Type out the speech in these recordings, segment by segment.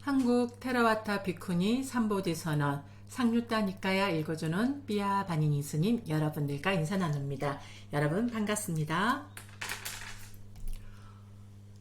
한국 테라와타 비쿠니 삼보디 선언 상류다 니까야 읽어주는 삐아 바니니 스님 여러분들과 인사 나눕니다. 여러분 반갑습니다.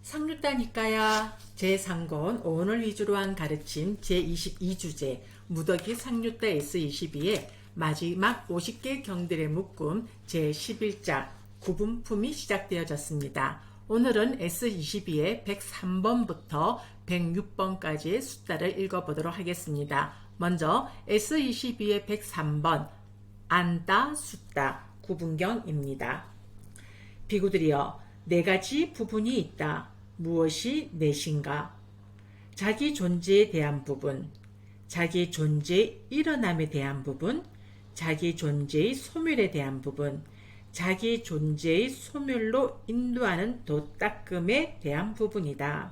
상류다 니까야 제3권 오늘 위주로 한 가르침 제22주제 무더기 상류다 S22의 마지막 50개 경들의 묶음 제11자 구분품이 시작되어졌습니다. 오늘은 S22의 103번부터 106번까지의 숫자를 읽어보도록 하겠습니다. 먼저 S22의 103번 안다 숫다 구분경입니다. 비구들이여 네 가지 부분이 있다. 무엇이 넷인가? 자기 존재에 대한 부분, 자기 존재의 일어남에 대한 부분, 자기 존재의 소멸에 대한 부분, 자기 존재의 소멸로 인도하는 도닦음에 대한 부분이다.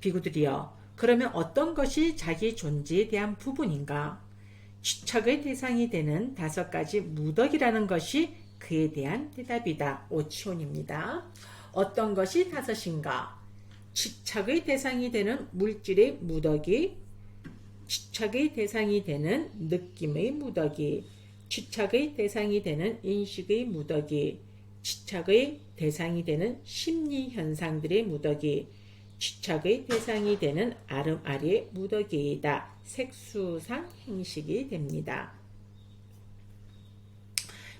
비구들이여, 그러면 어떤 것이 자기 존재에 대한 부분인가? 추척의 대상이 되는 다섯 가지 무덕이라는 것이 그에 대한 대답이다. 오치온입니다. 어떤 것이 다섯인가? 추척의 대상이 되는 물질의 무덕이, 추척의 대상이 되는 느낌의 무덕이, 추척의 대상이 되는 인식의 무덕이, 추척의 대상이 되는 심리 현상들의 무덕이, 추척의 대상이 되는 아름아리의 무더기이다. 색수상 행식이 됩니다.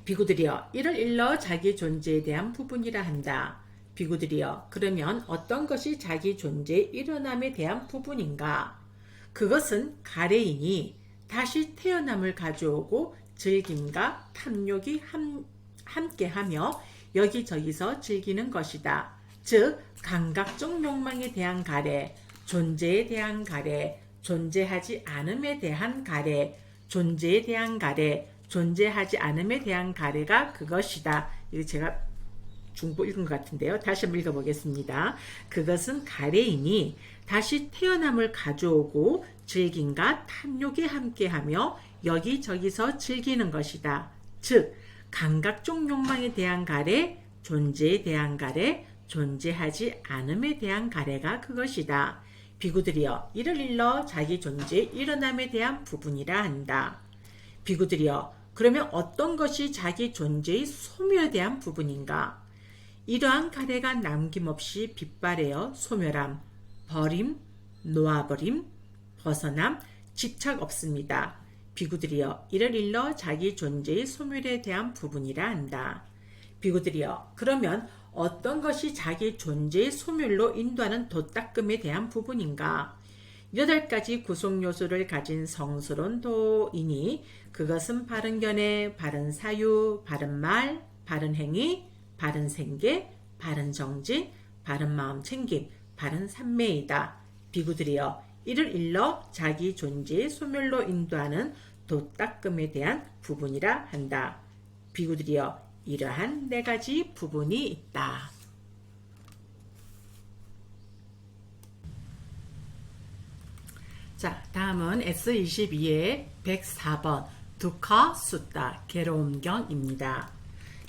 비구들이여 이를 일러 자기 존재에 대한 부분이라 한다. 비구들이여 그러면 어떤 것이 자기 존재의 일어남에 대한 부분인가? 그것은 가래인이 다시 태어남을 가져오고 즐김과 탐욕이 함, 함께하며 여기저기서 즐기는 것이다. 즉 감각적 욕망에 대한 가래, 존재에 대한 가래, 존재하지 않음에 대한 가래, 존재에 대한 가래, 존재하지 않음에 대한 가래가 그것이다. 이거 제가 중보 읽은 것 같은데요. 다시 한번 읽어보겠습니다. 그것은 가래이니 다시 태어남을 가져오고 즐김과 탐욕이 함께하며 여기저기서 즐기는 것이다. 즉 감각적 욕망에 대한 가래, 존재에 대한 가래, 존재하지 않음에 대한 가래가 그것이다. 비구들이여 이를 일러 자기 존재의 일어남에 대한 부분이라 한다. 비구들이여 그러면 어떤 것이 자기 존재의 소멸에 대한 부분인가? 이러한 가래가 남김없이 빛발하여 소멸함, 버림, 놓아버림, 벗어남, 집착 없습니다. 비구들이여 이를 일러 자기 존재의 소멸에 대한 부분이라 한다. 비구들이여 그러면 어떤 것이 자기 존재의 소멸로 인도하는 도닦음에 대한 부분인가? 여덟 가지 구성 요소를 가진 성스러운 도이니 그것은 바른 견해, 바른 사유, 바른 말, 바른 행위, 바른 생계, 바른 정진, 바른 마음 챙김, 바른 삼매이다. 비구들이여 이를 일러 자기 존재의 소멸로 인도하는 도닦음에 대한 부분이라 한다. 비구들이여 이러한 네 가지 부분이 있다. 자, 다음은 S22의 104번 두카 숫다 괴로움경입니다.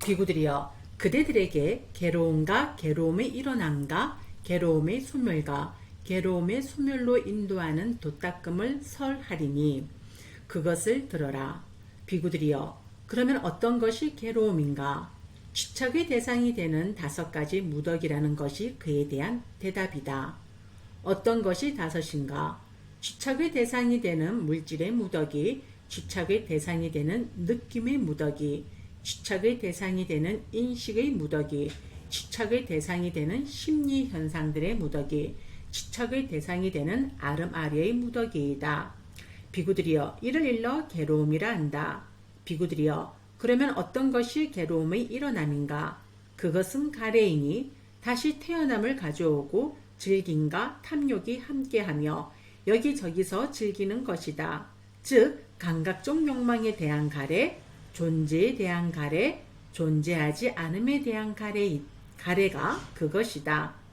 비구들이여 그대들에게 괴로움과 괴로움의 일어남과 괴로움의 소멸과 괴로움의 소멸로 인도하는 도닦음을 설하리니 그것을 들어라. 비구들이여 그러면 어떤 것이 괴로움인가? 추척의 대상이 되는 다섯 가지 무덕이라는 것이 그에 대한 대답이다. 어떤 것이 다섯인가? 추척의 대상이 되는 물질의 무덕이, 추척의 대상이 되는 느낌의 무덕이, 추척의 대상이 되는 인식의 무덕이, 추척의 대상이 되는 심리 현상들의 무덕이, 추척의 대상이 되는 아름아리의 무덕이이다. 비구들이여 이를 일러 괴로움이라 한다. 비구들이여 그러면 어떤 것이 괴로움의 일어남인가? 그것은 가래이니 다시 태어남을 가져오고 즐김과 탐욕이 함께하며 여기저기서 즐기는 것이다. 즉 감각적 욕망에 대한 가래, 존재에 대한 가래, 존재하지 않음에 대한 가래, 가래가 그것이다.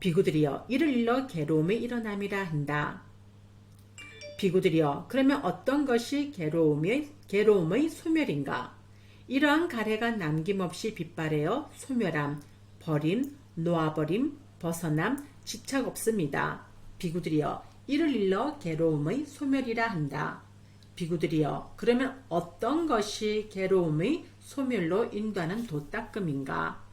비구들이여 이를 일러 괴로움의 일어남이라 한다. 비구들이여 그러면 어떤 것이 괴로움의, 괴로움의 소멸인가? 이러한 가래가 남김없이 빛발하여 소멸함, 버림, 놓아버림, 벗어남, 집착 없습니다. 비구들이여 이를 일러 괴로움의 소멸이라 한다. 비구들이여 그러면 어떤 것이 괴로움의 소멸로 인도하는 도닦음인가?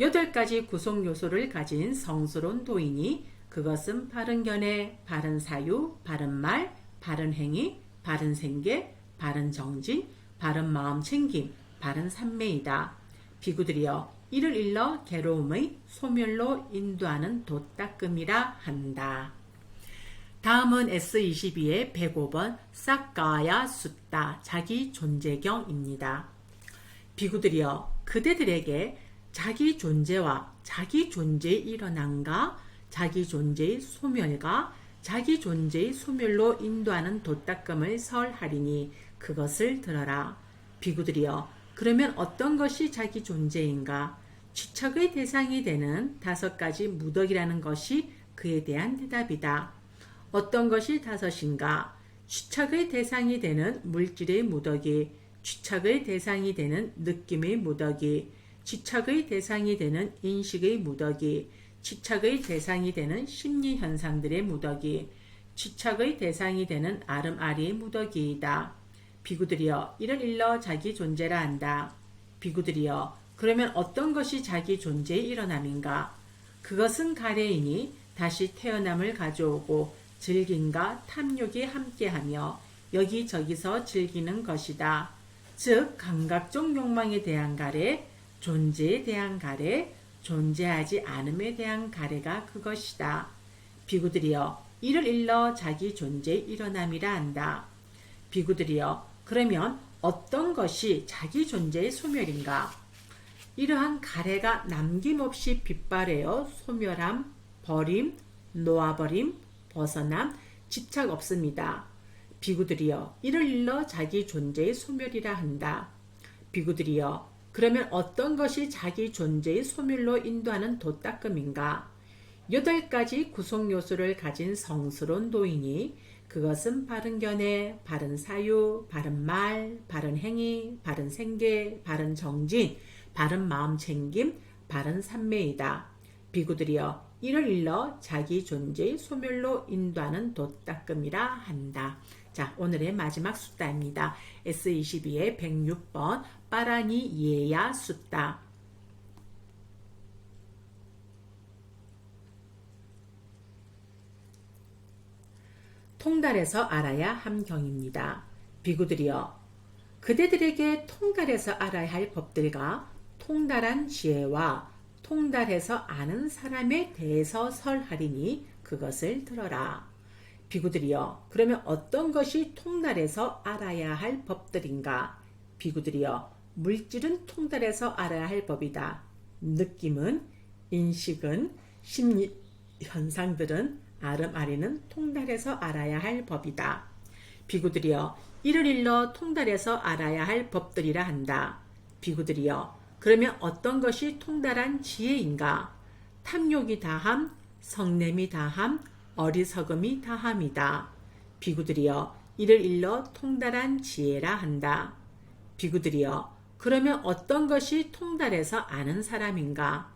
여덟 가지 구성 요소를 가진 성스러운 도인이 그것은 바른 견해, 바른 사유, 바른 말, 바른 행위, 바른 생계, 바른 정진, 바른 마음 챙김, 바른 삼매이다. 비구들이여 이를 일러 괴로움의 소멸로 인도하는 도닦음이라 한다. 다음은 S22의 105번 싹가야 숫다 자기 존재경입니다. 비구들이여 그대들에게 자기 존재와 자기 존재의 일어남과 자기 존재의 소멸과 자기 존재의 소멸로 인도하는 도닦음을 설하리니 그것을 들어라. 비구들이여 그러면 어떤 것이 자기 존재인가? 취척의 대상이 되는 다섯 가지 무덕이라는 것이 그에 대한 대답이다. 어떤 것이 다섯인가? 취착의 대상이 되는 물질의 무덕이, 취착의 대상이 되는 느낌의 무덕이, 취착의 대상이 되는 인식의 무덕이, 취착의 대상이 되는 심리 현상들의 무덕이, 취착의 대상이 되는 아름아리의 무덕이이다. 비구들이여 이를 일러 자기 존재라 한다. 비구들이여 그러면 어떤 것이 자기 존재의 일어남인가? 그것은 가래이니 다시 태어남을 가져오고 즐김과 탐욕이 함께하며 여기저기서 즐기는 것이다. 즉 감각적 욕망에 대한 가래, 존재에 대한 가래, 존재하지 않음에 대한 가래가 그것이다. 비구들이여 이를 일러 자기 존재의 일어남이라 한다. 비구들이여 그러면 어떤 것이 자기 존재의 소멸인가? 이러한 가래가 남김없이 빗발하여 소멸함, 버림, 놓아버림, 벗어남, 집착 없습니다. 비구들이여 이를 일러 자기 존재의 소멸이라 한다. 비구들이여 그러면 어떤 것이 자기 존재의 소멸로 인도하는 도닦음인가? 여덟 가지 구성 요소를 가진 성스러운 도인이 그것은 바른 견해, 바른 사유, 바른 말, 바른 행위, 바른 생계, 바른 정진, 바른 마음 챙김, 바른 삼매이다. 비구들이여 이를 일러 자기 존재의 소멸로 인도하는 도닦음이라 한다. 자, 오늘의 마지막 숫다입니다. S22의 106번 빠라니 예야 숫다. 통달해서 알아야 함경입니다. 비구들이여 그대들에게 통달해서 알아야 할 법들과 통달한 지혜와 통달해서 아는 사람에 대해서 설하리니 그것을 들어라. 비구들이여 그러면 어떤 것이 통달해서 알아야 할 법들인가? 비구들이여 물질은 통달해서 알아야 할 법이다. 느낌은 인식은 심리 현상들은 아름아리는 통달해서 알아야 할 법이다. 비구들이여 이를 일러 통달해서 알아야 할 법들이라 한다. 비구들이여 그러면 어떤 것이 통달한 지혜인가? 탐욕이 다함, 성냄이 다함, 어리석음이 다함이다. 비구들이여 이를 일러 통달한 지혜라 한다. 비구들이여 그러면 어떤 것이 통달해서 아는 사람인가?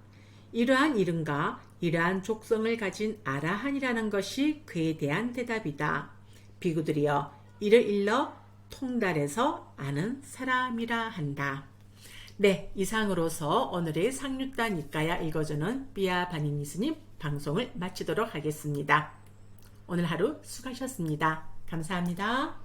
이러한 이름과 이러한 족성을 가진 아라한이라는 것이 그에 대한 대답이다. 비구들이여 이를 일러 통달해서 아는 사람이라 한다. 네, 이상으로서 오늘의 상류단 이까야 읽어주는 삐아 바니니 스님 방송을 마치도록 하겠습니다. 오늘 하루 수고하셨습니다. 감사합니다.